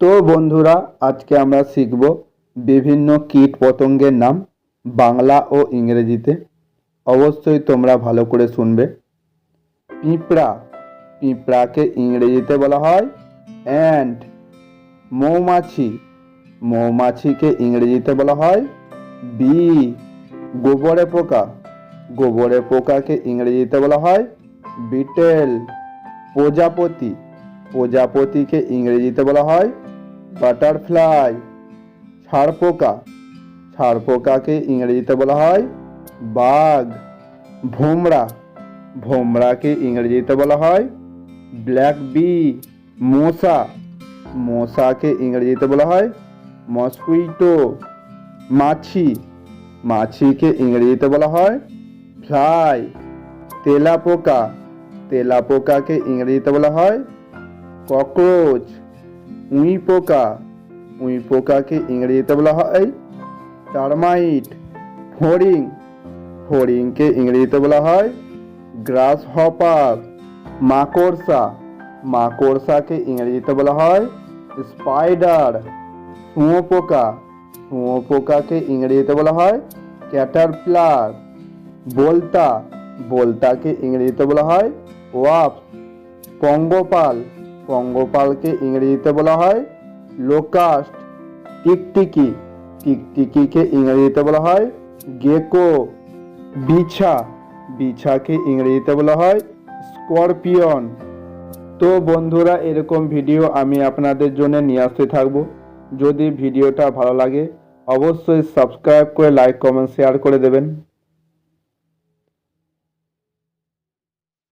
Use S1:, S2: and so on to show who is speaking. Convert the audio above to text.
S1: তো বন্ধুরা, আজকে আমরা শিখব বিভিন্ন কীট পতঙ্গের নাম বাংলা ও ইংরেজিতে। অবশ্যই তোমরা ভালো করে শুনবে। পিঁপড়া, পিঁপড়াকে ইংরেজিতে বলা হয় অ্যান্ট মৌমাছি, মৌমাছিকে ইংরেজিতে বলা হয় বি গোবরে পোকা, গোবরে পোকাকে ইংরেজিতে বলা হয় বিটেল প্রজাপতি প্রজাপতিকে ইংরেজিতে বলা হয় বাটারফ্লাই ছাড়পোকা ছাড়পোকাকে ইংরেজিতে বলা হয় বাঘ। ভোমরা, ভোমরাকে ইংরেজিতে বলা হয় ব্ল্যাক বি, মশা। মশাকে ইংরেজিতে বলা হয় মসকুইটো। মাছি, মাছিকে ইংরেজিতে বলা হয় ফ্লাই। তেলাপোকা, তেলাপোকাকে ইংরেজিতে বলা হয় ককরোচ উই পোকা উই পোকাকে ইংরেজিতে বলা হয় টার্মাইট ফড়িং ফড়িংকে ইংরেজিতে বলা হয় গ্রাস হপার মাকড়সা মাকড়সাকে ইংরেজিতে বলা হয় স্পাইডার শুঁয়োপোকা শুঁয়োপোকাকে ইংরেজিতে বলা হয় ক্যাটারপ্লার বলতা বলতাকে ইংরেজিতে বলা হয় ওয়াফ পঙ্গপাল পঙ্গপালকে ইংরেজিতে বলা হয় লোকাস্ট। টিকটিকি টিকটিকিকে ইংরেজিতে বলা হয় গেকো। বিছা। বিছাকে ইংরেজিতে বলা হয় স্করপিয়ন। তো বন্ধুরা, এরকম ভিডিও আমি আপনাদের জন্য নিয়ে আসতে থাকব। যদি ভিডিওটা ভালো লাগে, অবশ্যই সাবস্ক্রাইব করে, লাইক, কমেন্ট, শেয়ার করে দেবেন।